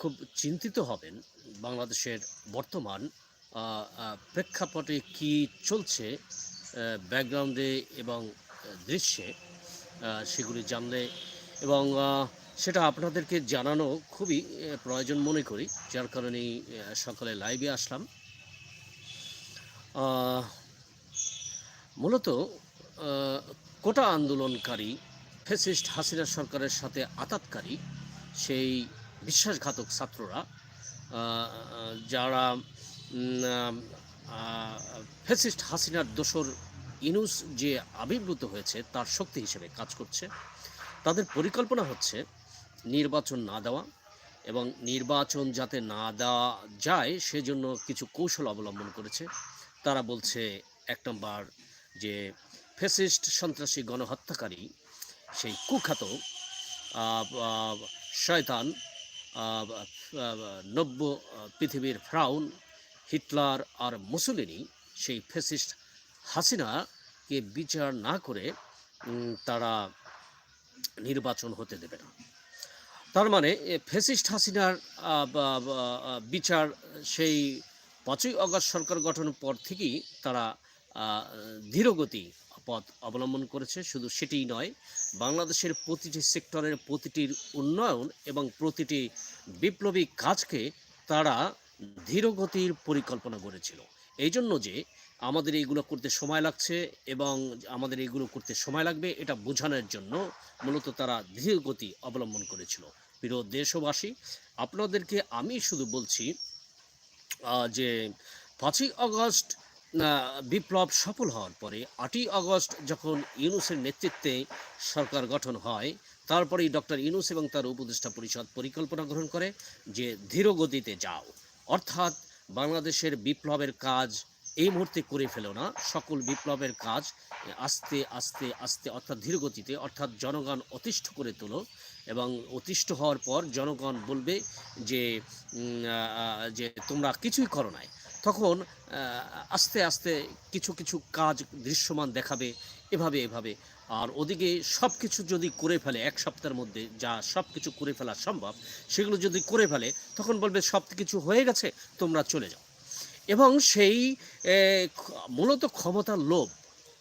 খুব চিন্তিত হবেন বাংলাদেশের বর্তমান প্রেক্ষাপটে কি চলছে ব্যাকগ্রাউন্ডে এবং দৃশ্যে সেগুলি জানলে এবং সেটা আপনাদেরকে জানানো খুবই প্রয়োজন মনে করি, যার কারণেই সকালে লাইভে আসলাম। মূলত কোটা আন্দোলনকারী ফেসিস্ট হাসিনা সরকারের সাথে আতাতকারী সেই বিশ্বাসঘাতক ছাত্ররা যারা ফেসিস্ট হাসিনার দোসর ইনুস যে আবির্ভূত হয়েছে তার শক্তি হিসেবে কাজ করছে। তাদের পরিকল্পনা হচ্ছে নির্বাচন না দেওয়া এবং নির্বাচন যাতে না দেওয়া যায় সেজন্য কিছু কৌশল অবলম্বন করেছে। তারা বলছে এক নম্বর যে ফেসিস্ট সন্ত্রাসী গণহত্যাকারী সেই কুখ্যাত শয়তান নব্য পৃথিবীর ফ্রাউন, হিটলার আর মুসলিনি, সেই ফেসিস্ট হাসিনাকে বিচার না করে তারা নির্বাচন হতে দেবে না। তার মানে ফেসিস্ট হাসিনার বিচার সেই পাঁচই অগস্ট সরকার গঠনের পর থেকেই তারা ধীরগতি পথ অবলম্বন করেছে শুধু সেটিই নয় বাংলাদেশের প্রতিটি সেক্টরের প্রতিটির উন্নয়ন এবং প্রতিটি বিপ্লবী কাজকে তারা ধীরগতির পরিকল্পনা করেছিল এই জন্য যে আমাদের এইগুলো করতে সময় লাগছে এবং আমাদের এইগুলো করতে সময় লাগবে এটা বোঝানোর জন্য মূলত তারা ধীরগতি অবলম্বন করেছিল। প্রিয় দেশবাসী আপনাদেরকে আমি শুধু বলছি যে পাঁচই আগস্ট আহ, বিপ্লব সফল হওয়ার পরে আটই আগস্ট যখন ইউনুসের নেতৃত্বে সরকার গঠন হয়, তারপরেই ডক্টর ইউনুস এবং তার উপদেষ্টা পরিষদ পরিকল্পনা গ্রহণ করে যে ধীর গতিতে যাও। অর্থাৎ বাংলাদেশের বিপ্লবের কাজ এই মুহূর্তে করে ফেলো না, সকল বিপ্লবের কাজ আস্তে আস্তে আস্তে, অর্থাৎ ধীর গতিতে, অর্থাৎ জনগণ অতিষ্ঠ করে তোলো এবং অতিষ্ঠ হওয়ার পর জনগণ বলবে যে যে তোমরা কিছুই করো নাই। তখন আস্তে আস্তে কিছু কিছু কাজ দৃশ্যমান দেখাবে, এভাবে এভাবে। আর ওদিকে সব কিছু যদি করে ফেলে, এক সপ্তাহের মধ্যে যা সব কিছু করে ফেলা সম্ভব, সেগুলো যদি করে ফেলে, তখন বলবে সব কিছু হয়ে গেছে, তোমরা চলে যাও। এবং সেই মূলত ক্ষমতার লোভ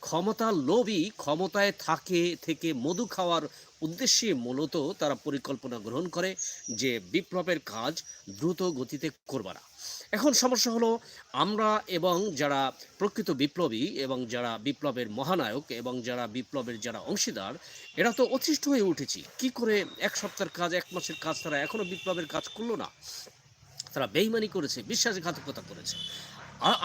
ক্ষমতার লোভই ক্ষমতায় থাকে, থেকে মধু খাওয়ার উদ্দেশ্যে মূলত তারা পরিকল্পনা গ্রহণ করে যে বিপ্লবের কাজ দ্রুত গতিতে করবে না। এখন সমস্যা হলো, আমরা এবং যারা প্রকৃত বিপ্লবী এবং যারা বিপ্লবের মহানায়ক এবং যারা বিপ্লবের যারা অংশীদার, এরা তো অতিষ্ঠ হয়ে উঠেছি। কি করে এক সপ্তাহের কাজ, এক মাসের কাজ তারা এখনও বিপ্লবের কাজ করল না? তারা বেইমানি করেছে, বিশ্বাসঘাতকতা করেছে।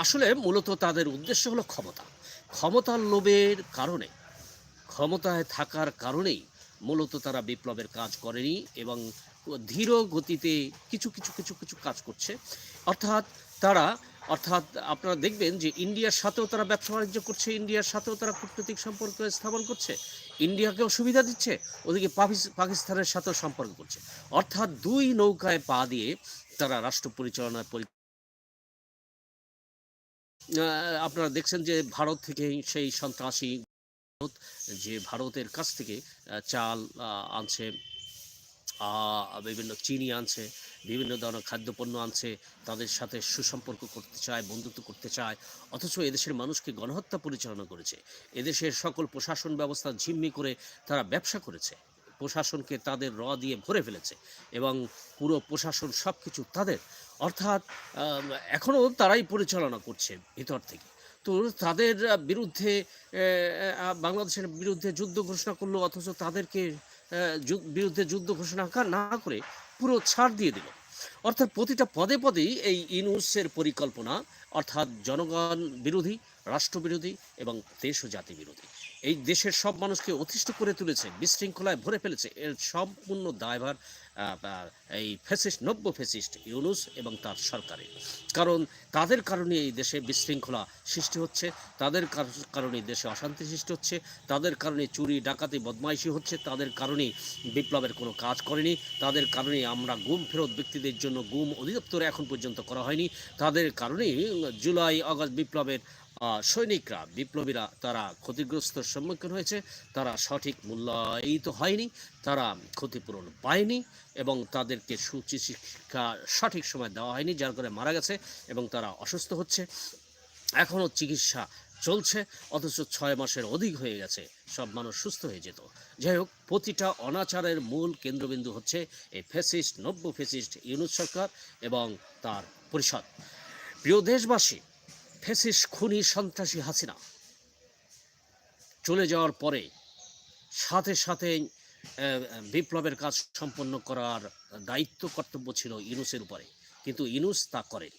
আসলে মূলত তাদের উদ্দেশ্য হলো ক্ষমতা। ক্ষমতার লোভের কারণে, ক্ষমতায় থাকার কারণেই মূলত তারা বিপ্লবের কাজ করেনি এবং ধীর গতিতে কিছু কিছু কিছু কিছু কাজ করছে। অর্থাৎ তারা, অর্থাৎ আপনারা দেখবেন যে ইন্ডিয়ার সাথেও তারা ব্যবসা বাণিজ্য করছে, ইন্ডিয়ার সাথেও তারা কূটনৈতিক সম্পর্ক স্থাপন করছে ইন্ডিয়াকেও সুবিধা দিচ্ছে, ওদিকে পাকিস- পাকিস্তানের সাথেও সম্পর্ক করছে। অর্থাৎ দুই নৌকায় পা দিয়ে তারা রাষ্ট্র পরিচালনার পরি আপনারা দেখছেন যে ভারত থেকে সেই সন্ত্রাসী যে ভারতের কাছ থেকে চাল আনছে বিভিন্ন চিনি আনছে, বিভিন্ন ধরনের খাদ্যপণ্য আনছে, তাদের সাথে সুসম্পর্ক করতে চায়, বন্ধুত্ব করতে চায়, অথচ এদেশের মানুষকে গণহত্যা পরিচালনা করেছে। এদেশের সকল প্রশাসন ব্যবস্থা ঝিম্মি করে তারা ব্যবসা করেছে। প্রশাসনকে তাদের র দিয়ে ভরে ফেলেছে এবং পুরো প্রশাসন সব কিছু তাদের অর্থাৎ এখনও তারাই পরিচালনা করছে ভিতর থেকে। তো তাদের বিরুদ্ধে বাংলাদেশের বিরুদ্ধে যুদ্ধ ঘোষণা করল, অথচ তাদেরকে বিরুদ্ধে যুদ্ধ ঘোষণা না করে পুরো ছাড় দিয়ে দিল। অর্থাৎ প্রতিটা পদে পদেই এই ইনুসের পরিকল্পনা, অর্থাৎ জনগণ বিরোধী, রাষ্ট্রবিরোধী এবং দেশ ও জাতি বিরোধী। এই দেশের সব মানুষকে অতিষ্ঠ করে তুলেছে, বিশৃঙ্খলায় ভরে ফেলেছে। এর সম্পূর্ণ দায়ভার এই ফেসিস্ট নব্য ফেসিস্ট ইউনুস এবং তার সরকারের কারণ তাদের কারণে এই দেশে বিশৃঙ্খলা সৃষ্টি হচ্ছে, তাদের কার- কারণে দেশে অশান্তি সৃষ্টি হচ্ছে, তাদের কারণে চুরি, ডাকাতি, বদমাইশি হচ্ছে, তাদের কারণে বিপ্লবের কোনো কাজ করেনি, তাদের কারণে আমরা গুম ফেরত ব্যক্তিদের জন্য গুম অধিদপ্তরে এখন পর্যন্ত করা হয়নি, তাদের কারণেই জুলাই আগস্ট বিপ্লবের সৈনিকরা, বিপ্লবীরা তারা ক্ষতিগ্রস্তর সম্মুখীন হয়েছে, তারা সঠিক মূল্যায়িত হয়নি, তারা ক্ষতিপূরণ পায়নি এবং তাদেরকে সুচিকিৎসা সঠিক সময় দেওয়া হয়নি, যার করে মারা গেছে এবং তারা অসুস্থ হচ্ছে। এখনও চিকিৎসা চলছে, অথচ ছয় মাসের অধিক হয়ে গেছে, সব মানুষ সুস্থ হয়ে যেত। যাই হোক, প্রতিটা অনাচারের মূল কেন্দ্রবিন্দু হচ্ছে এই ফেসিস্ট নব্য ফেসিস্ট ইউনুস সরকার এবং তার পরিষদ। প্রিয় দেশবাসী ফেসিস্ট খুনি সন্ত্রাসী হাসিনা। চলে যাওয়ার পরে সাথে সাথে বিপ্লবের কাজ সম্পন্ন করার দায়িত্ব, কর্তব্য ছিল ইনুসের উপরে। কিন্তু ইনুস তা করেনি।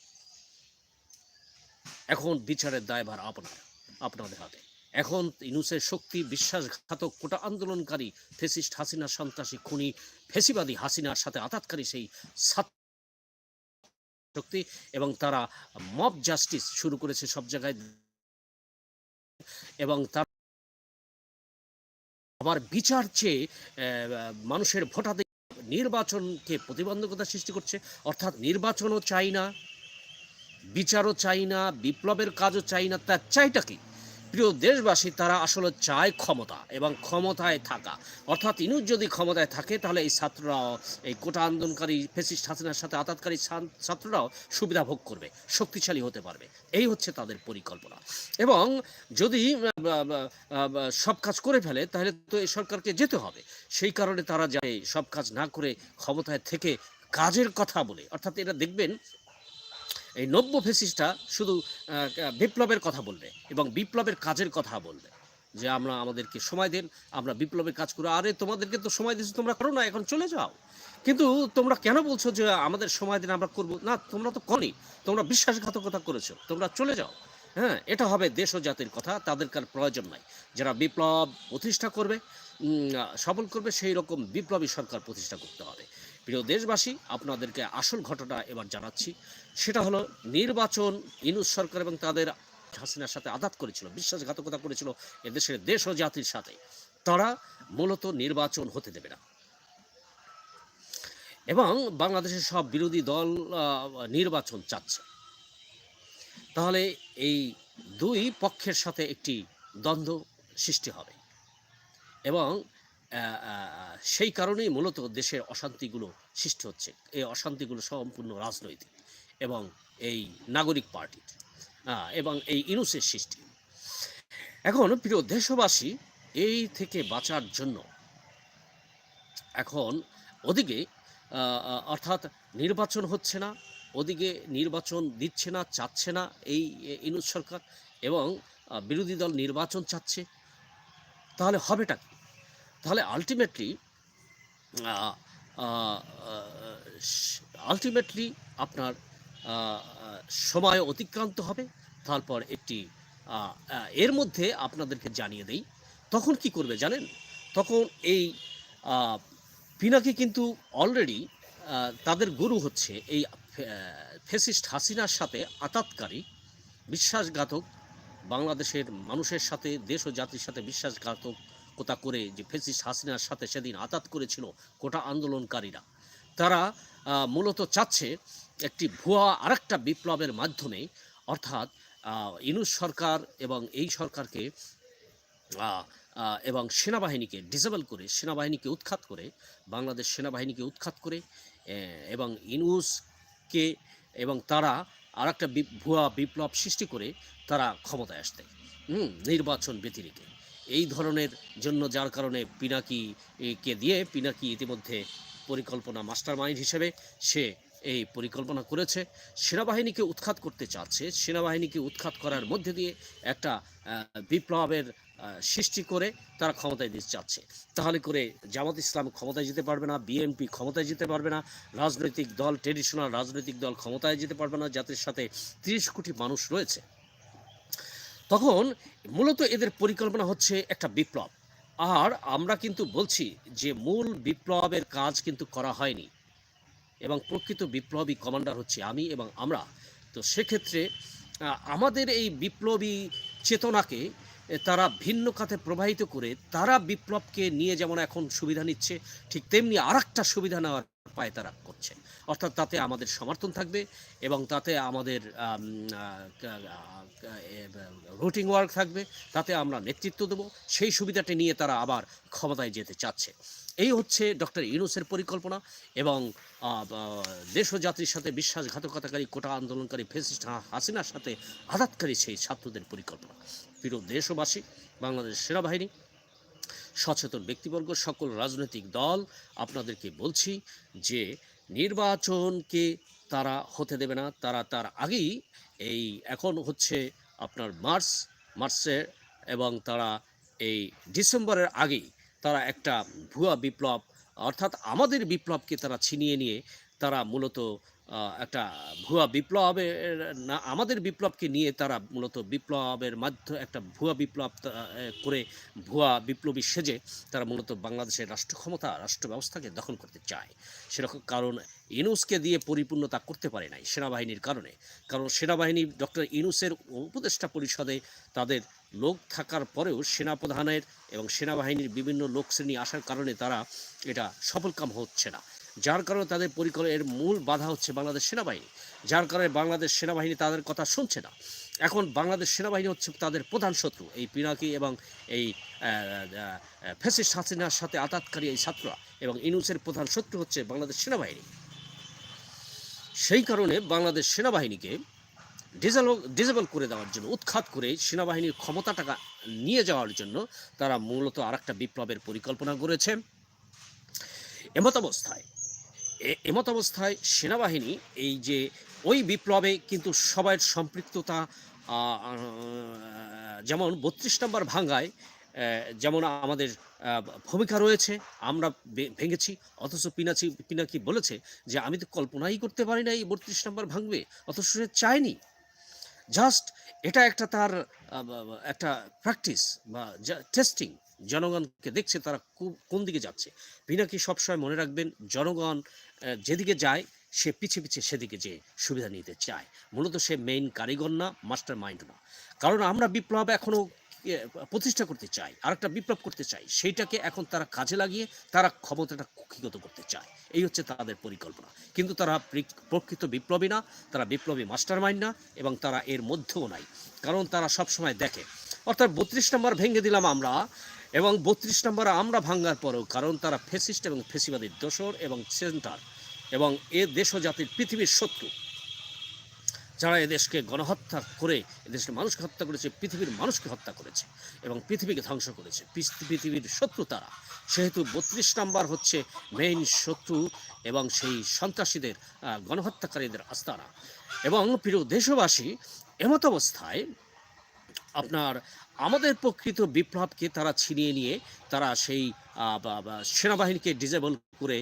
এখন বিচারের দায়ভার আপনার, আপনাদের হাতে। এখন ইনুসের শক্তি, বিশ্বাসঘাতক, কোটা আন্দোলনকারী ফেসিস্ট হাসিনা, সন্ত্রাসী খুনি, ফেসিবাদী হাসিনার সাথে আঘাতকারী সেই ছাত্র শক্তি এবং তারা মব জাস্টিস শুরু করেছে সব জায়গায়। এবং তার আবার বিচার চেয়ে মানুষের ভোটাতে নির্বাচনকে প্রতিবন্ধকতা সৃষ্টি করছে। অর্থাৎ নির্বাচনও চাই না, বিচারও চাই না, বিপ্লবের কাজও চাই না। তার চাইটা কি? প্রিয় দেশবাসী, তারা আসলে চায় ক্ষমতা এবং ক্ষমতায় থাকা। অর্থাৎ ইনুজ যদি ক্ষমতায় থাকে, তাহলে এই ছাত্ররাও, এই কোটা আন্দোলনকারী ফেসিস্ট হাসিনার সাথে আতাতকারী ছাত্ররাও সুবিধা ভোগ করবে, শক্তিশালী হতে পারবে। এই হচ্ছে তাদের পরিকল্পনা। এবং যদি সব কাজ করে ফেলে, তাহলে তো এই সরকারকে যেতে হবে। সেই কারণে তারা যায় সব কাজ না করে ক্ষমতায় থেকে কাজের কথা বলে, অর্থাৎ এটা দেখবেন এই নব্য ফেসিসটা শুধু বিপ্লবের কথা বলবে এবং বিপ্লবের কাজের কথা বলবে। যে আমরা আমাদেরকে সময় দেন, আমরা বিপ্লবের কাজ করো আরে, তোমাদেরকে তো সময় দিচ্ছি তোমরা করো না, এখন চলে যাও। কিন্তু তোমরা কেন বলছো যে আমাদের সময় দিন, আমরা করব? না, তোমরা তো করনি। তোমরা বিশ্বাসঘাতকতা করেছ, তোমরা চলে যাও। হ্যাঁ এটা হবে দেশ ও জাতির কথা, তাদেরকার প্রয়োজন নাই। যারা বিপ্লব প্রতিষ্ঠা করবে সফল করবে, সেই রকম বিপ্লবী সরকার প্রতিষ্ঠা করতে হবে। প্রিয় দেশবাসী, আপনাদেরকে আসল ঘটনা এবার জানাচ্ছি। সেটা হলো নির্বাচন ইনুস সরকার এবং তাদের হাসিনার সাথে আঘাত করেছিল, বিশ্বাসঘাতকতা করেছিল এদেশের দেশ ও জাতির সাথে। তারা মূলত নির্বাচন হতে দেবে না। এবং বাংলাদেশের সব বিরোধী দল নির্বাচন চাচ্ছে। তাহলে এই দুই পক্ষের সাথে একটি দ্বন্দ্ব সৃষ্টি হবে। এবং সেই কারণেই মূলত দেশের অশান্তিগুলো সৃষ্টি হচ্ছে। এই অশান্তিগুলো সম্পূর্ণ রাজনৈতিক এবং এই নাগরিক পার্টির এবং এই ইনুসের সৃষ্টি। এখন প্রিয় দেশবাসী, এই থেকে বাঁচার জন্য এখন ওদিকে অর্থাৎ নির্বাচন হচ্ছে না, ওদিকে নির্বাচন দিচ্ছে না, চাচ্ছে না এই ইনুস সরকার এবং বিরোধী দল নির্বাচন চাচ্ছে, তাহলে হবেটা কি? তাহলে আলটিমেটলি আলটিমেটলি আপনার সময় অতিক্রান্ত হবে। তারপর একটি এর মধ্যে আপনাদেরকে জানিয়ে দেই, তখন কি করবে জানেন? তখন এই পিনাকি কিন্তু অলরেডি তাদের গুরু হচ্ছে এই ফেসিস্ট হাসিনার সাথে আতাতকারী, বিশ্বাসঘাতক, বাংলাদেশের মানুষের সাথে, দেশ ও জাতির সাথে বিশ্বাসঘাতকতা করে যে ফেসিস্ট হাসিনার সাথে সেদিন আতাত করেছিল কোটা আন্দোলনকারীরা। তারা মূলত চাচ্ছে একটি ভুয়া আরেকটা বিপ্লবের মাধ্যমে, অর্থাৎ ইনুস সরকার এবং এই সরকারকে এবং সেনাবাহিনীকে ডিসেবল করে, সেনাবাহিনীকে উৎখাত করে, বাংলাদেশ সেনাবাহিনীকে উৎখাত করে এবং ইনুসকে এবং তারা আর একটা ভুয়া বিপ্লব সৃষ্টি করে তারা ক্ষমতায় আসতে। হুম, নির্বাচন ব্যতিরেকে। এই ধরনের জন্য যার কারণে পিনাকি কে দিয়ে পিনাকি ইতিমধ্যে পরিকল্পনা মাস্টার মাইন্ড হিসেবে সে এই পরিকল্পনা করেছে। সেনাবাহিনীকে উৎখাত করতে চাচ্ছে। সেনাবাহিনীকে উৎখাত করার মধ্যে দিয়ে একটা বিপ্লবের সৃষ্টি করে তারা ক্ষমতায় দিতে চাচ্ছে। তাহলে করে জামাত ইসলাম ক্ষমতায় যেতে পারবে না, বিএনপি ক্ষমতায় যেতে পারবে না, রাজনৈতিক দল, ট্রেডিশনাল রাজনৈতিক দল ক্ষমতায় যেতে পারবে না, যাদের সাথে তিরিশ কোটি মানুষ রয়েছে। তখন মূলত এদের পরিকল্পনা হচ্ছে একটা বিপ্লব। আর আমরা কিন্তু বলছি যে মূল বিপ্লবের কাজ কিন্তু করা হয়নি। এবং প্রকৃত বিপ্লবী কমান্ডার হচ্ছে আমি এবং আমরা। তো সেক্ষেত্রে আমাদের এই বিপ্লবী চেতনাকে তারা ভিন্ন খাতে প্রবাহিত করে, তারা বিপ্লবকে নিয়ে যেমন এখন সুবিধা নিচ্ছে, ঠিক তেমনি আর সুবিধা নেওয়ার পায়ে তারা করছে। অর্থাৎ তাতে আমাদের সমর্থন থাকবে এবং তাতে আমাদের রুটিং ওয়ার্ক থাকবে তাতে আমরা নেতৃত্ব দেবো। সেই সুবিধাটি নিয়ে তারা আবার ক্ষমতায় যেতে চাচ্ছে। এই হচ্ছে ডক্টর ইউনুসের পরিকল্পনা এবং আহ, আহ, দেশ ও জাতির সাথে বিশ্বাসঘাতকতাকারী কোটা আন্দোলনকারী ফেসিস্ট হাসিনার সাথে আঘাতকারী সেই ছাত্রদের পরিকল্পনা। প্রিয় দেশবাসী বাংলাদেশ সেনাবাহিনী সচেতন ব্যক্তিবর্গ, সকল রাজনৈতিক দল, আপনাদেরকে বলছি যে নির্বাচনকে তারা হতে দেবে না। তারা তার আগেই এই এখন হচ্ছে আপনার মার্চ, মার্চের এবং তারা এই ডিসেম্বরের আগেই তারা একটা ভুয়া বিপ্লব, অর্থাৎ আমাদের বিপ্লবকে তারা ছিনিয়ে নিয়ে তারা মূলত একটা ভুয়া বিপ্লবের না, আমাদের বিপ্লবকে নিয়ে তারা মূলত বিপ্লবের মাধ্যমে একটা ভুয়া বিপ্লব করে ভুয়া বিপ্লবী সেজে তারা মূলত বাংলাদেশের রাষ্ট্র ক্ষমতা রাষ্ট্র ব্যবস্থাকে দখল করতে চায়। সেরকম কারণ ইনুসকে দিয়ে পরিপূর্ণতা করতে পারে নাই সেনাবাহিনীর কারণে। কারণ সেনাবাহিনী ডক্টর ইনুসের উপদেষ্টা পরিষদে তাদের লোক থাকার পরেও সেনাপ্রধানের এবং সেনাবাহিনীর বিভিন্ন লোক শ্রেণি আসার কারণে তারা এটা সফলকাম হচ্ছে না। যার কারণে তাদের পরিকল্পনা এর মূল বাধা হচ্ছে বাংলাদেশ সেনাবাহিনী। যার কারণে বাংলাদেশ সেনাবাহিনী তাদের কথা শুনছে না। এখন বাংলাদেশ সেনাবাহিনী হচ্ছে তাদের প্রধান শত্রু। এই পিনাকি এবং এই ফেসিস হাসিনার সাথে আতাতকারী এই ছাত্ররা এবং ইনুসের প্রধান শত্রু হচ্ছে বাংলাদেশ সেনাবাহিনী। সেই কারণে বাংলাদেশ সেনাবাহিনীকে ডিজেবল ডিজেবল করে দেওয়ার জন্য, উৎখাত করে সেনাবাহিনীর ক্ষমতাটাকা নিয়ে যাওয়ার জন্য তারা মূলত আরেকটা বিপ্লবের পরিকল্পনা করেছে। এমত অবস্থায় এমত অবস্থায় সেনাবাহিনী এই যে ওই বিপ্লবে কিন্তু সবাই সম্পৃক্ততা যেমন বত্রিশ নম্বর ভাঙ্গায় যেমন আমাদের ভূমিকা রয়েছে, আমরা ভেঙেছি, অথচ পিনাচি, পিনাকি বলেছে যে আমি তো কল্পনাই করতে পারি না এই বত্রিশ নম্বর ভাঙবে, অথচ সে চায়নি। জাস্ট এটা একটা তার একটা প্র্যাকটিস বা টেস্টিং। জনগণকে দেখছে তারা কোন দিকে যাচ্ছে। পিনাকি সবসময় মনে রাখবেন, জনগণ যেদিকে যায়, সে পিছে পিছে সেদিকে যে সুবিধা নিতে চায়। মূলত সে মেইন কারিগর না মাস্টার মাইন্ড না। কারণ আমরা বিপ্লব এখনও প্রতিষ্ঠা করতে চাই আর একটা বিপ্লব করতে চাই, সেইটাকে এখন তারা কাজে লাগিয়ে তারা ক্ষমতাটা কুক্ষিগত করতে চায়। এই হচ্ছে তাদের পরিকল্পনা। কিন্তু তারা প্রকৃত বিপ্লবী না, তারা বিপ্লবী মাস্টার মাইন্ড না, এবং তারা এর মধ্যেও নাই। কারণ তারা সব সময় দেখে, অর্থাৎ বত্রিশ নম্বর ভেঙে দিলাম আমরা এবং বত্রিশ নম্বর আমরা ভাঙ্গার পরেও, কারণ তারা ফেসিস্ট এবং ফেসিবাদীর দোসর এবং সেন্টার এবং এ দেশ জাতির পৃথিবীর শত্রু। যারা এদেশকে গণহত্যা করে এদেশের মানুষকে হত্যা করেছে, পৃথিবীর মানুষকে হত্যা করেছে এবং পৃথিবীকে ধ্বংস করেছে। পৃথিবীর শত্রু তারা। সেহেতু বত্রিশ নাম্বার হচ্ছে মেইন শত্রু এবং সেই সন্ত্রাসীদের গণহত্যাকারীদের আস্তানা। এবং প্রিয় দেশবাসী, এমত অবস্থায় আপনার আমাদের প্রকৃত বিপ্লবকে তারা ছিনিয়ে নিয়ে তারা সেই সেনাবাহিনীকে ডিজেবল করে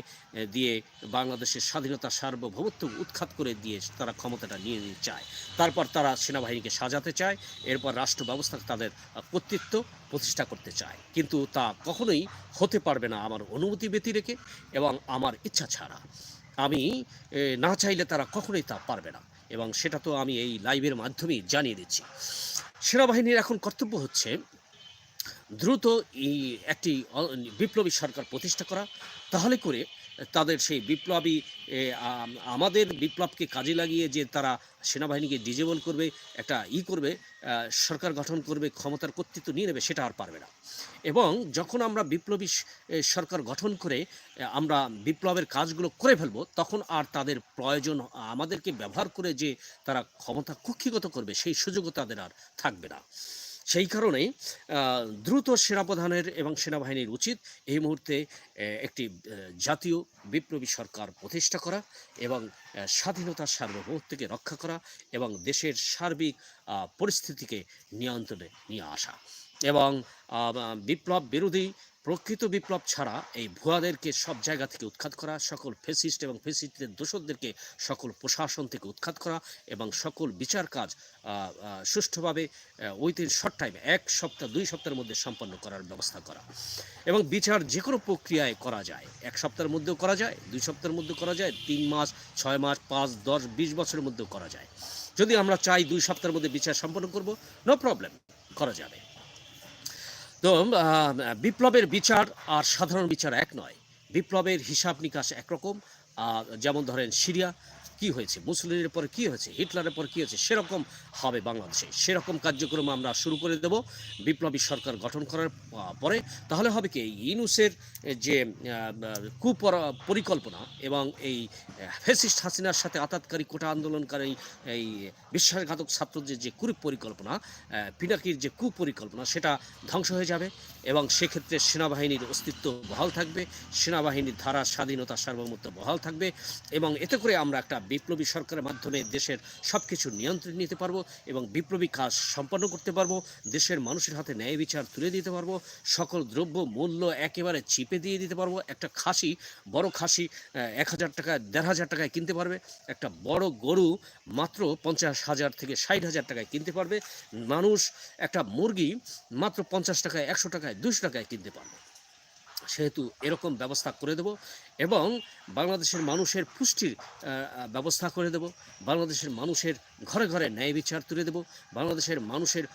দিয়ে বাংলাদেশের স্বাধীনতা সার্বভৌমত্ব উৎখাত করে দিয়ে তারা ক্ষমতাটা নিয়ে নিতে চায়। তারপর তারা সেনাবাহিনীকে সাজাতে চায়, এরপর রাষ্ট্র ব্যবস্থা তাদের কর্তৃত্ব প্রতিষ্ঠা করতে চায়। কিন্তু তা কখনোই হতে পারবে না আমার অনুমতি ব্যতি রেখে এবং আমার ইচ্ছা ছাড়া। আমি না চাইলে তারা কখনোই তা পারবে না এবং সেটা তো আমি এই লাইভের মাধ্যমেই জানিয়ে দিচ্ছি। সেনাবাহিনীর এখন কর্তব্য হচ্ছে দ্রুত এই একটি বিপ্লবী সরকার প্রতিষ্ঠা করা, তাহলে করে তাদের সেই বিপ্লবী আমাদের বিপ্লবকে কাজে লাগিয়ে যে তারা সেনাবাহিনীকে ডিজেবল করবে, একটা ই করবে সরকার গঠন করবে, ক্ষমতার কর্তৃত্ব নিয়ে নেবে, সেটা আর পারবে না। এবং যখন আমরা বিপ্লবী সরকার গঠন করে আমরা বিপ্লবের কাজগুলো করে ফেলব, তখন আর তাদের প্রয়োজন, আমাদেরকে ব্যবহার করে যে তারা ক্ষমতা কুক্ষিগত করবে, সেই সুযোগও তাদের আর থাকবে না। সেই কারণে আহ, দ্রুত সেনাপ্রধানের এবং সেনাবাহিনীর উচিত এই মুহূর্তে একটি জাতীয় বিপ্লবী সরকার প্রতিষ্ঠা করা এবং স্বাধীনতার সার্বভৌমত্বকে রক্ষা করা এবং দেশের সার্বিক পরিস্থিতিকে নিয়ন্ত্রণে নিয়ে আসা। এবং বিপ্লব বিরোধী প্রকৃত বিপ্লব ছাড়া এই ভুয়াদেরকে সব জায়গা থেকে উৎখাত করা, সকল ফেসিস্ট এবং ফেসিস্টদের দোষরদেরকে সকল প্রশাসন থেকে উৎখাত করা এবং সকল বিচার কাজ সুষ্ঠুভাবে উইথিন শর্ট টাইমে, এক সপ্তাহ, দুই সপ্তাহের মধ্যে সম্পন্ন করার ব্যবস্থা করা এবং বিচার যে কোনো প্রক্রিয়ায় করা যায়। এক সপ্তাহের মধ্যেও করা যায়, দুই সপ্তাহের মধ্যেও করা যায়, তিন মাস, ছয় মাস, পাঁচ, দশ, বিশ বছরের মধ্যেও করা যায়। যদি আমরা চাই দুই সপ্তাহের মধ্যে বিচার সম্পন্ন করব নো প্রবলেম করা যাবে। তো বিপ্লবের বিচার আর সাধারণ বিচার এক নয়। বিপ্লবের হিসাব নিকাশ একরকম যেমন ধরেন সিরিয়া কি হয়েছে? মুসলিমের পর কি হয়েছে? হিটলারের পর কি হয়েছে? সেরকম হবে বাংলাদেশে। সেরকম কার্যক্রম আমরা শুরু করে দেব। বিপ্লবী সরকার গঠন করার পরে। তাহলে হবে কি? ইনুসের যে কুপর, পরিকল্পনা এবং এই ফেসিস্ট হাসিনার সাথে আতাতকারী কোটা আন্দোলনকারী এই বিশ্বাসঘাতক ছাত্রদের যে কুরু পরিকল্পনা পিনাকির যে কুপরিকল্পনা, সেটা ধ্বংস হয়ে যাবে এবং সেক্ষেত্রে সেনাবাহিনীর অস্তিত্ব বহাল থাকবে। সেনাবাহিনীর ধারা স্বাধীনতা সার্বভৌমত্ব বহাল থাকবে এবং এতে করে আমরা একটা বিপ্লবী সরকারের মাধ্যমে দেশের সব কিছু নিয়ন্ত্রণ নিতে পারব এবং বিপ্লবী কাজ সম্পন্ন করতে পারব, দেশের মানুষের হাতে ন্যায় বিচার তুলে দিতে পারব, সকল দ্রব্য মূল্য একেবারে চিপে দিয়ে দিতে পারব, একটা খাসি, বড় খাসি এক হাজার টাকা, দেড় হাজার টাকায় কিনতে পারবে, একটা বড় গরু মাত্র পঞ্চাশ হাজার থেকে ষাট হাজার টাকায় কিনতে পারবে, মানুষ একটা মুরগি মাত্র পঞ্চাশ টাকায়, একশো টাকায় দুশো টাকায় কিনতে পারবে। সেহেতু এরকম ব্যবস্থা করে দেব। এবং বাংলাদেশের মানুষের পুষ্টির ব্যবস্থা করে দেব। বাংলাদেশের মানুষের ঘরে ঘরে ন্যায় বিচার তুলে দেব। বাংলাদেশের মানুষের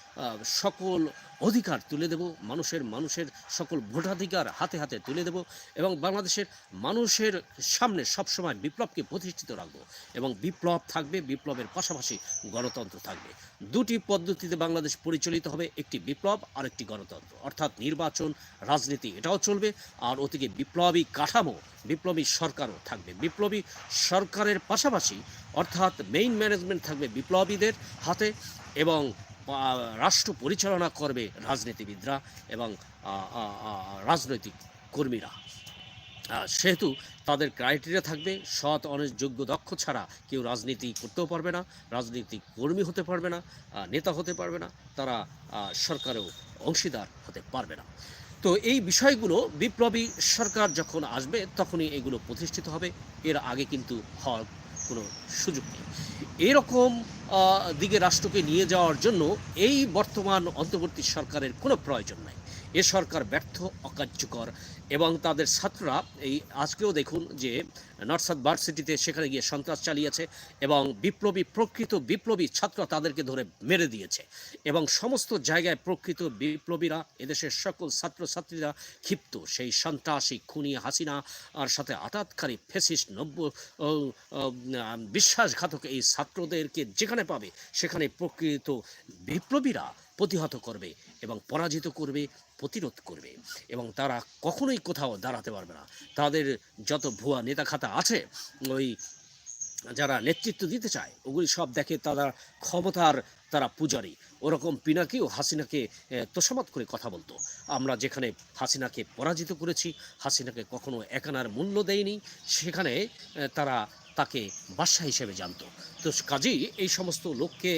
সকল অধিকার তুলে দেব। মানুষের মানুষের সকল ভোটাধিকার হাতে হাতে তুলে দেব এবং বাংলাদেশের মানুষের সামনে সবসময় বিপ্লবকে প্রতিষ্ঠিত রাখব এবং বিপ্লব থাকবে, বিপ্লবের পাশাপাশি গণতন্ত্র থাকবে। দুটি পদ্ধতিতে বাংলাদেশ পরিচালিত হবে, একটি বিপ্লব আর একটি গণতন্ত্র। অর্থাৎ নির্বাচন, রাজনীতি, এটাও চলবে। আর ওদিকে বিপ্লবী কাঠামো বিপ্লবী সরকারও থাকবে। বিপ্লবী সরকারের পাশাপাশি অর্থাৎ মেইন ম্যানেজমেন্ট থাকবে বিপ্লবীদের হাতে এবং রাষ্ট্র পরিচালনা করবে রাজনীতিবিদরা এবং রাজনৈতিক কর্মীরা। সেহেতু তাদের ক্রাইটেরিয়া থাকবে, সৎ অনেক যোগ্য, দক্ষ ছাড়া কেউ রাজনীতি করতেও পারবে না, রাজনীতিক কর্মী হতে পারবে না নেতা হতে পারবে না, তারা সরকারেও অংশীদার হতে পারবে না। তো এই বিষয়গুলো বিপ্লবী সরকার যখন আসবে, তখনই এগুলো প্রতিষ্ঠিত হবে। এর আগে কিন্তু হওয়ার কোনো সুযোগ নেই। এরকম দিকে রাষ্ট্রকে নিয়ে যাওয়ার জন্য এই বর্তমান অন্তর্বর্তী সরকারের কোনো প্রয়োজন নাই। এ সরকার ব্যর্থ, অকার্যকর এবং তাদের ছাত্ররা এই আজকেও দেখুন যে নর্থ সাউথ ভার্সিটিতে সেখানে গিয়ে সন্ত্রাস চালিয়েছে এবং বিপ্লবী, প্রকৃত বিপ্লবী ছাত্ররা তাদেরকে ধরে মেরে দিয়েছে এবং সমস্ত জায়গায় প্রকৃত বিপ্লবীরা, এদেশের সকল ছাত্রছাত্রীরা ক্ষিপ্ত। সেই সন্ত্রাসী খুনি হাসিনা আর সাথে আটাতকারী ফেসিস নব্য বিশ্বাসঘাতক এই ছাত্রদেরকে যেখানে পাবে, সেখানে প্রকৃত বিপ্লবীরা প্রতিহত করবে এবং পরাজিত করবে। প্রতিরোধ করবে এবং তারা কখনোই কোথাও দাঁড়াতে পারবে না। তাদের যত ভুয়া নেতা খাতা আছে, ওই যারা নেতৃত্ব দিতে চায়, ওগুলি সব দেখে তারা ক্ষমতার তারা পূজারী। ওরকম পিনাকিও হাসিনাকে তোষামত করে কথা বলতো। আমরা যেখানে হাসিনাকে পরাজিত করেছি, হাসিনাকে কখনো একানার মূল্য দেয়নি, সেখানে তারা তাকে বাদশা হিসেবে জানতো। তো কাজেই এই সমস্ত লোককে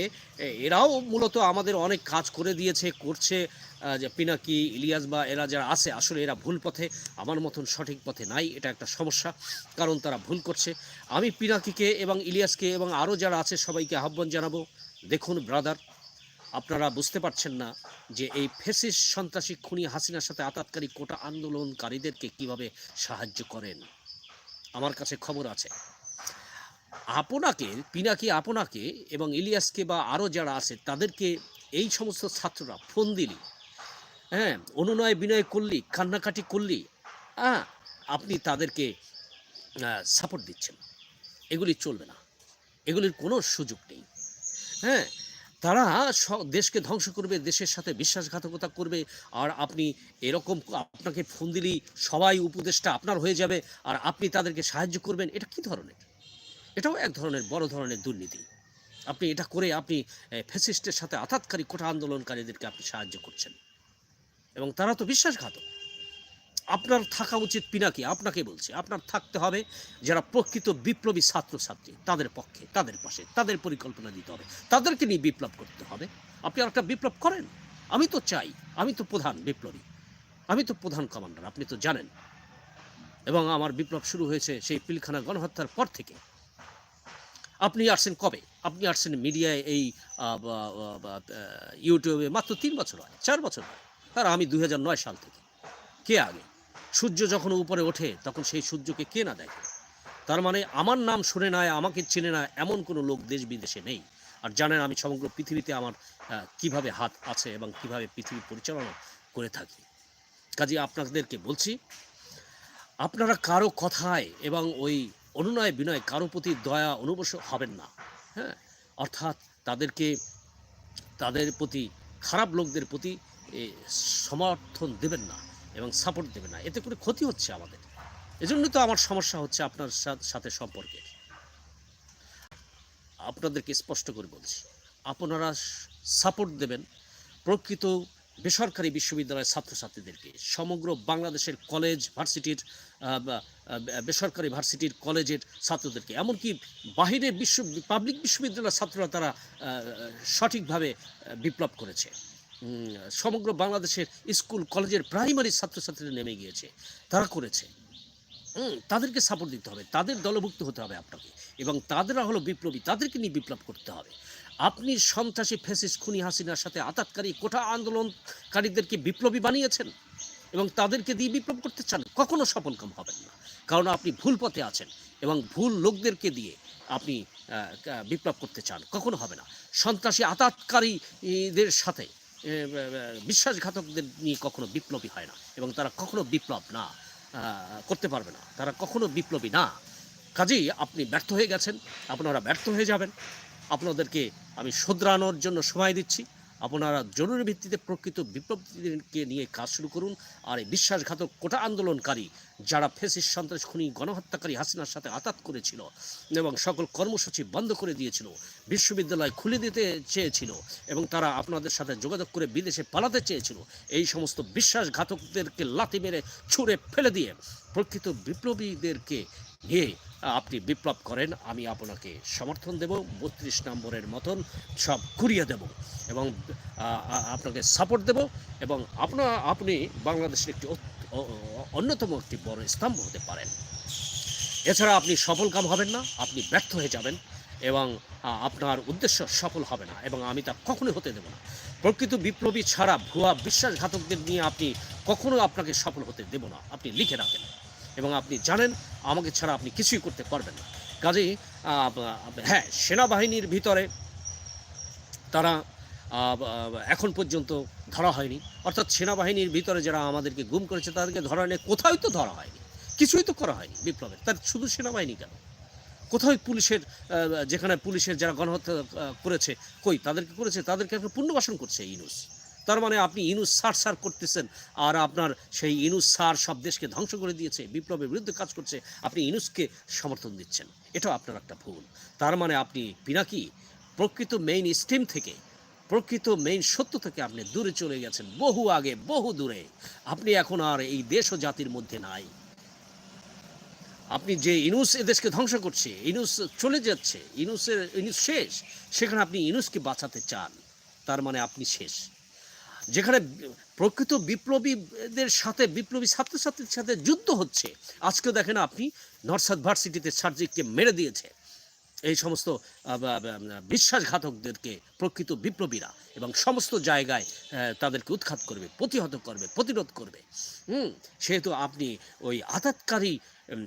এরাও মূলত আমাদের অনেক কাজ করে দিয়েছে, করছে যে পিনাকি, ইলিয়াস বা এরা যারা আছে, আসলে এরা ভুল পথে, আমার মতন সঠিক পথে নাই, এটা একটা সমস্যা, কারণ তারা ভুল করছে। আমি পিনাকিকে এবং ইলিয়াসকে এবং আরও যারা আছে, সবাইকে আহ্বান জানাব, দেখুন ব্রাদার, আপনারা বুঝতে পারছেন না যে এই ফেসিস সন্ত্রাসী খুনি হাসিনার সাথে আতাতকারী কোটা আন্দোলনকারীদেরকে কীভাবে সাহায্য করেন? আমার কাছে খবর আছে। আপনাকে, পিনাকি আপনাকে এবং ইলিয়াসকে বা আরও যারা আছে, তাদেরকে এই সমস্ত ছাত্ররা ফোন দিলি। হ্যাঁ অনুনয় বিনয় করলি, কান্নাকাটি করলি হ্যাঁ আপনি তাদেরকে সাপোর্ট দিচ্ছেন। এগুলি চলবে না। এগুলির কোনো সুযোগ নেই। হ্যাঁ তারা দেশকে ধ্বংস করবে, দেশের সাথে বিশ্বাসঘাতকতা করবে, আর আপনি এরকম আপনাকে ফোন দিলেই সবাই উপদেশটা আপনার হয়ে যাবে, আর আপনি তাদেরকে সাহায্য করবেন, এটা কি ধরনের? এটাও এক ধরনের বড় ধরনের দুর্নীতি। আপনি এটা করে আপনি ফেসিস্টের সাথে আঘাতকারী কোটা আন্দোলনকারীদেরকে আপনি সাহায্য করছেন। এবং তারা তো বিশ্বাসঘাতক। আপনার থাকা উচিত পিনাকি, আপনাকে বলছি, আপনার থাকতে হবে যারা প্রকৃত বিপ্লবী ছাত্রছাত্রী, তাদের পক্ষে, তাদের পাশে, তাদের পরিকল্পনা দিতে হবে, তাদেরকে নিয়ে বিপ্লব করতে হবে। আপনি আর একটা বিপ্লব করেন? আমি তো চাই, আমি তো প্রধান বিপ্লবী, আমি তো প্রধান কমান্ডার, আপনি তো জানেন। এবং আমার বিপ্লব শুরু হয়েছে সেই পিলখানা গণহত্যার পর থেকে। আপনি আসছেন কবে? আপনি আসছেন মিডিয়ায় এই ইউটিউবে মাত্র তিন বছর হয়, চার বছর হয়। আর আমি দুই হাজার নয় সাল থেকে। কে আগে? সূর্য যখন উপরে ওঠে, তখন সেই সূর্যকে কে না দেখে? তার মানে আমার নাম শুনে না আমাকে চেনে না এমন কোনো লোক দেশ বিদেশে নেই। আর জানেন আমি সমগ্র পৃথিবীতে আমার কীভাবে হাত আছে এবং কীভাবে পৃথিবী পরিচালনা করে থাকি। কাজে আপনাদেরকে বলছি, আপনারা কারও কথায় এবং ওই অনুনয় বিনয় কারও প্রতি দয়া অনুবশ হবেন না। হ্যাঁ? অর্থাৎ তাদেরকে, তাদের প্রতি, খারাপ লোকদের প্রতি সমর্থন দেবেন না এবং সাপোর্ট দেবেন না। এতে করে ক্ষতি হচ্ছে আমাদের। এজন্য তো আমার সমস্যা হচ্ছে আপনার সাথে সম্পর্কের। আপনাদেরকে স্পষ্ট করে বলছি, আপনারা সাপোর্ট দেবেন প্রকৃত বেসরকারি বিশ্ববিদ্যালয়ের ছাত্রছাত্রীদেরকে। সমগ্র বাংলাদেশের কলেজ ভার্সিটির বেসরকারি ভার্সিটির কলেজের ছাত্রদেরকে। এমনকি বাহিরের বিশ্ব পাবলিক বিশ্ববিদ্যালয়ের ছাত্ররা তারা সঠিকভাবে বিপ্লব করেছে। সমগ্র বাংলাদেশের স্কুল, কলেজের প্রাইমারি ছাত্রছাত্রীরা নেমে গিয়েছে। তারা করেছে। তাদেরকে সাপোর্ট দিতে হবে। তাদের দলভুক্ত হতে হবে আপনাকে। এবং তাদেরা হলো বিপ্লবী। তাদেরকে নিয়ে বিপ্লব করতে হবে। আপনি সন্ত্রাসী ফেসিস খুনি হাসিনার সাথে আতাতকারী, কোঠা আন্দোলনকারীদেরকে বিপ্লবী বানিয়েছেন এবং তাদেরকে দিয়ে বিপ্লব করতে চান, কখনো সফলকাম হবেন না। কারণ আপনি ভুল পথে আছেন এবং ভুল লোকদেরকে দিয়ে আপনি বিপ্লব করতে চান, কখনো হবে না। সন্ত্রাসী, আতাতকারীদের সাথে বিশ্বাসঘাতকদের নিয়ে কখনো বিপ্লবী হয় না এবং তারা কখনো বিপ্লব না করতে পারবে না। তারা কখনো বিপ্লবী না। কাজেই আপনি ব্যর্থ হয়ে গেছেন, আপনারা ব্যর্থ হয়ে যাবেন। আপনাদেরকে আমি শোধরানোর জন্য সময় দিচ্ছি। আপনারা জরুরি ভিত্তিতে প্রকৃত বিপ্লবীদেরকে নিয়ে কাজ শুরু করুন আর এই বিশ্বাসঘাতক কোটা আন্দোলনকারী যারা ফেসিস সন্ত্রাস খুনি, গণহত্যাকারী হাসিনার সাথে আতাত করেছিল এবং সকল কর্মসূচি বন্ধ করে দিয়েছিল, বিশ্ববিদ্যালয় খুলে দিতে চেয়েছিল এবং তারা আপনাদের সাথে যোগাযোগ করে বিদেশে পালাতে চেয়েছিল, এই সমস্ত বিশ্বাসঘাতকদেরকে লাথি মেরে ছুঁড়ে ফেলে দিয়ে প্রকৃত বিপ্লবীদেরকে নিয়ে আপনি বিপ্লব করেন, আমি আপনাকে সমর্থন দেব, বত্রিশ নম্বরের মতন সব ঘুরিয়ে দেব এবং আপনাকে সাপোর্ট দেব এবং আপনার আপনি বাংলাদেশের একটি অন্যতম একটি বড় স্তম্ভ হতে পারেন। এছাড়া আপনি সফল কাম হবেন না, আপনি ব্যর্থ হয়ে যাবেন এবং আপনার উদ্দেশ্য সফল হবে না এবং আমি তা কখনোই হতে দেব না। প্রকৃত বিপ্লবী ছাড়া ভুয়া বিশ্বাসঘাতকদের নিয়ে আপনি কখনো আপনাকে সফল হতে দেব না, আপনি লিখে রাখেন। এবং আপনি জানেন, আমাকে ছাড়া আপনি কিছুই করতে পারবেন না। কাজেই হ্যাঁ সেনাবাহিনীর ভিতরে তারা এখন পর্যন্ত ধরা হয়নি। অর্থাৎ সেনাবাহিনীর ভিতরে যারা আমাদেরকে গুম করেছে, তাদেরকে ধরা নেই কোথাও তো ধরা হয়নি। কিছুই তো করা হয়নি বিপ্লবের। তার শুধু সেনাবাহিনী কেন? কোথাও পুলিশের যেখানে পুলিশের যারা গণহত্যা করেছে, কই তাদেরকে করেছে? তাদেরকে একটা পুনর্বাসন করছে ইনুস তার মানে আপনি ইনুস সার সার করতেছেন, আর আপনার সেই ইনুস সার সব দেশকে ধ্বংস করে দিয়েছে, বিপ্লবের বিরুদ্ধে কাজ করছে, আপনি ইনুসকে সমর্থন দিচ্ছেন। এটাও আপনার একটা ভুল। তার মানে আপনি পিনাকি, প্রকৃত মেইন স্ট্রিম থেকে, প্রকৃত মেইন সত্য থেকে আপনি দূরে চলে গেছেন, বহু আগে, বহু দূরে। আপনি এখন আর এই দেশ ও জাতির মধ্যে নাই। আপনি যে ইনুস এদেশকে ধ্বংস করছে, ইনুস চলে যাচ্ছে, ইনুসের, ইনুস শেষ, সেখানে আপনি ইনুসকে বাঁচাতে চান। তার মানে আপনি শেষ। যেখানে প্রকৃত বিপ্লবীদের সাথে বিপ্লবী ছাত্রছাত্রীর সাথে যুদ্ধ হচ্ছে। আজকে দেখেন আপনি নর্সাদ ভার্সিটিতে সার্জিককে মেরে দিয়েছে। এই সমস্ত বিশ্বাসঘাতকদেরকে প্রকৃত বিপ্লবীরা এবং সমস্ত জায়গায় তাদেরকে উৎখাত করবে প্রতিহত করবে প্রতিরোধ করবে। হুম সেহেতু আপনি ওই আঘাতকারী উম,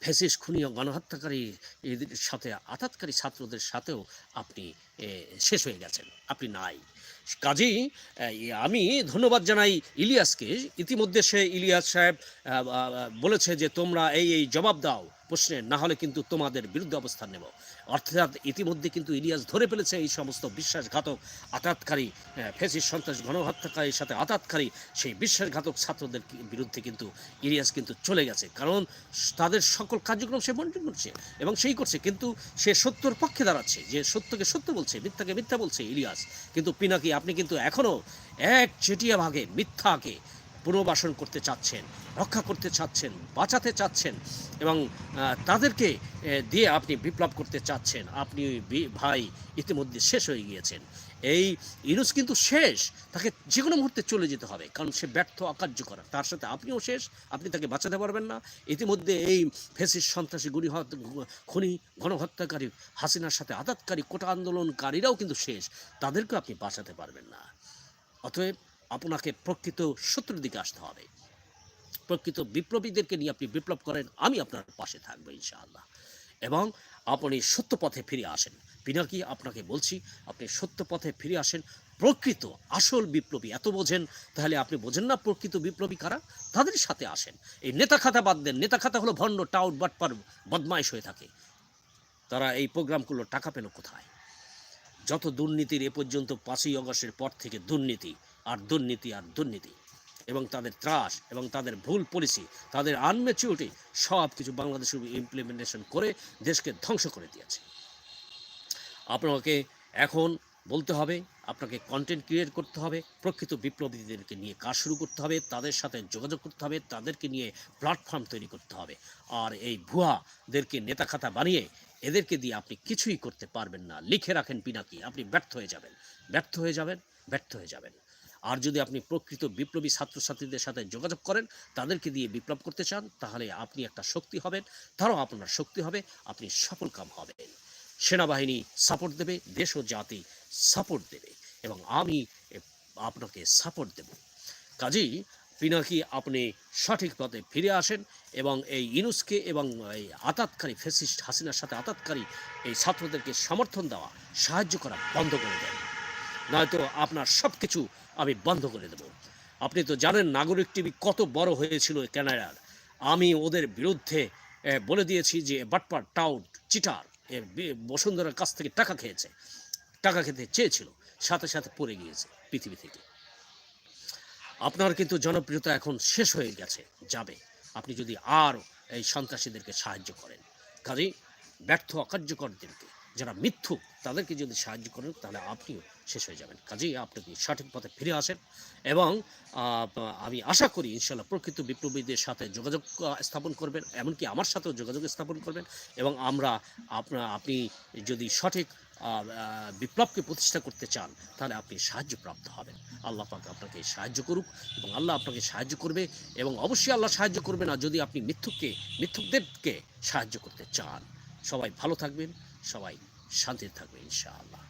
ফেসিস খুনি ও গণহত্যাকারী এদের সাথে আঘাতকারী ছাত্রদের সাথেও আপনি শেষ হয়ে গেছেন। আপনি নাই। কাজেই আমি ধন্যবাদ জানাই ইলিয়াসকে। ইতিমধ্যে সে ইলিয়াস সাহেব বলেছে যে তোমরা এই এই জবাব দাও প্রশ্নে, না হলে কিন্তু তোমাদের বিরুদ্ধে অবস্থান নেব। অর্থাৎ ইতিমধ্যে কিন্তু ইলিয়াস ধরে ফেলেছে এই সমস্ত বিশ্বাসঘাতক আঘাতকারী ফেসিস সন্ত্রাস গণহত্যাকারীর সাথে আঘাতকারী সেই বিশ্বাসঘাতক ছাত্রদের বিরুদ্ধে কিন্তু ইলিয়াস কিন্তু চলে গেছে। কারণ তাদের সকল কার্যক্রম সে বন্টন করছে এবং সেই করছে। কিন্তু সে সত্যর পক্ষে দাঁড়াচ্ছে। যে সত্যকে সত্য বলছে, মিথ্যাকে মিথ্যা বলছে ইলিয়াস। কিন্তু পিনাকি, আপনি কিন্তু এখনও এক চেটিয়া ভাগে মিথ্যাকে পুনর্বাসন করতে চাচ্ছেন, রক্ষা করতে চাচ্ছেন, বাঁচাতে চাচ্ছেন এবং তাদেরকে দিয়ে আপনি বিপ্লব করতে চাচ্ছেন। আপনি ভাই ইতিমধ্যে শেষ হয়ে গিয়েছেন। এই ইনুস কিন্তু শেষ। তাকে যে কোনো মুহূর্তে চলে যেতে হবে, কারণ সে ব্যর্থ, অকার্যকর। তার সাথে আপনিও শেষ। আপনি তাকে বাঁচাতে পারবেন না। ইতিমধ্যে এই ফেসিস সন্ত্রাসী গুলি খুনি, গণহত্যাকারী, হাসিনার সাথে আঘাতকারী, কোটা আন্দোলনকারীরাও কিন্তু শেষ। তাদেরকেও আপনি বাঁচাতে পারবেন না। অতএব আপনাকে প্রকৃত শত্রুর দিকে আসতে হবে। প্রকৃত বিপ্লবীদেরকে নিয়ে আপনি বিপ্লব করেন, আমি আপনার পাশে থাকব ইনশাআল্লাহ। এবং আপনি সত্য পথে ফিরে আসেন। পিনাকি, আপনাকে বলছি, আপনি সত্য পথে ফিরে আসেন। প্রকৃত, আসল বিপ্লবী এত বোঝেন, তাহলে আপনি বোঝেন না প্রকৃত বিপ্লবী কারা? তাদের সাথে আসেন। এই নেতা খাতা বাদ দেন নেতা খাতা হলো ভণ্ড, টাউট, বাটপার বদমাইশ হয়ে থাকে। তারা এই প্রোগ্রামগুলো টাকা পেল কোথায়? যত দুর্নীতির এ পর্যন্ত পাঁচই অগস্টের পর থেকে দুর্নীতি আর দুর্নীতি আর দুর্নীতি এবং তাদের ত্রাস এবং তাদের ভুল পলিসি তাদের আনমেচিউরিটি সব কিছু বাংলাদেশে ইমপ্লিমেন্টেশন করে দেশকে ধ্বংস করে দিয়েছে। আপনাকে এখন বলতে হবে, আপনাকে কন্টেন্ট ক্রিয়েট করতে হবে, প্রকৃত বিপ্লবীদেরকে নিয়ে কাজ শুরু করতে হবে, তাদের সাথে যোগাযোগ করতে হবে, তাদেরকে নিয়ে প্ল্যাটফর্ম তৈরি করতে হবে। আর এই ভুয়াদেরকে নেতা খাতা বানিয়ে এদেরকে দিয়ে আপনি কিছুই করতে পারবেন না। লিখে রাখেন পিনাকি, আপনি ব্যর্থ হয়ে যাবেন, ব্যর্থ হয়ে যাবেন, ব্যর্থ হয়ে যাবেন। আর যদি আপনি প্রকৃত বিপ্লবী ছাত্রছাত্রীদের সাথে যোগাযোগ করেন, তাদেরকে দিয়ে বিপ্লব করতে চান, তাহলে আপনি একটা শক্তি হবেন, তারাও আপনার শক্তি হবে, আপনি সফল কাম হবেন। সেনাবাহিনী সাপোর্ট দেবে, দেশ ও জাতি সাপোর্ট দেবে, এবং আমি আপনাকে সাপোর্ট দেব। কাজেই পিনাকি, আপনি সঠিক পথে ফিরে আসেন, এবং এই ইনুসকে এবং এই আতাতকারী ফেসিস্ট হাসিনার সাথে আতাতকারী এই ছাত্রদেরকে সমর্থন দেওয়া, সাহায্য করা বন্ধ করে দেন। নয়তো আপনার সব কিছু আমি বন্ধ করে দেব। আপনি তো জানেন নাগরিক টিভি কত বড় হয়েছিল ক্যানাডার। আমি ওদের বিরুদ্ধে বলে দিয়েছি যে বাটপার টাউট চিটার বসুন্ধরার কাছ থেকে টাকা খেয়েছে। টাকা খেতে চেয়েছিল, সাথে সাথে পড়ে গিয়েছে পৃথিবী থেকে। আপনার কিন্তু জনপ্রিয়তা এখন শেষ হয়ে গেছে, যাবে। আপনি যদি আর এই সন্ত্রাসীদেরকে সাহায্য করেন, কাজেই ব্যর্থ অকার্যকরদেরকে, যারা মিথ্যুক, তাদেরকে যদি সাহায্য করেন, তাহলে আপনিও শেষ হয়ে যাবেন। কাজেই আপনাকে সঠিক পথে ফিরে আসেন এবং আমি আশা করি ইনশাল্লাহ প্রকৃত বিপ্লবীদের সাথে যোগাযোগ স্থাপন করবেন, এমনকি আমার সাথেও যোগাযোগ স্থাপন করবেন এবং আমরা আপনা, আপনি যদি সঠিক বিপ্লবকে প্রতিষ্ঠা করতে চান, তাহলে আপনি সাহায্যপ্রাপ্ত হবেন। আল্লাহ পাক আপনাকে সাহায্য করুক এবং আল্লাহ আপনাকে সাহায্য করবে এবং অবশ্যই আল্লাহ সাহায্য করবে না যদি আপনি মিথ্যুককে, মিথ্যুকদেরকে সাহায্য করতে চান। সবাই ভালো থাকবেন, সবাই শান্তিতে থাকবেন ইনশাআল্লাহ।